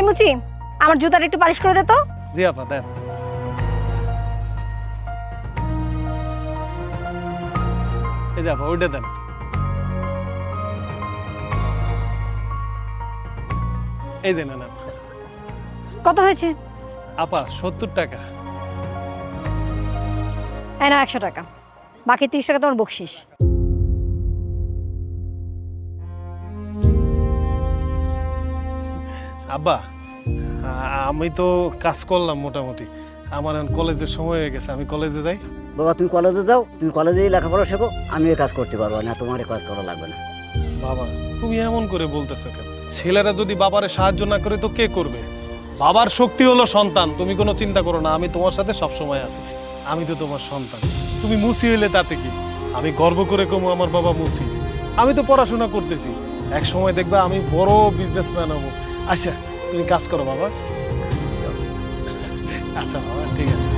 এই মুচি আমার জুতাটা একটু পালিশ করে দে তো। জি আপা দেন। এই যে আপা ওইটা দেন। এই দেন না কত হয়েছে? আপা সত্তর টাকা। এই না একশো টাকা। বাকি তিরিশ টাকা তোমার বকশিস। আব্বা আমি তো কাজ করলাম মোটামুটি। আমার এখন কলেজের সময় হয়ে গেছে আমি কলেজে যাই। বাবা তুমি কলেজে যাও তুমি কলেজেই লেখাপড়া শেখো আমি কাজ করতে পারব না তোমার কাজ করা লাগবে না। বাবা তুমি এমন করে বলতেছো কেন? ছেলেরা যদি বাবারে সাহায্য না করে তো কে করবে? বাবার শক্তি হলো সন্তান তুমি কোনো চিন্তা করো না আমি তোমার সাথে সব সময় আছি। আমি তো তোমার সন্তান। তুমি মুসি হইলে তাতে কি? আমি গর্ব করে কমু আমার বাবা মুসি। আমি তো পড়াশোনা করতেছি। এক সময় দেখবে আমি বড় বিজনেসম্যান হব। আচ্ছা তুমি কাজ করো বাবা। আচ্ছা বাবা ঠিক আছে।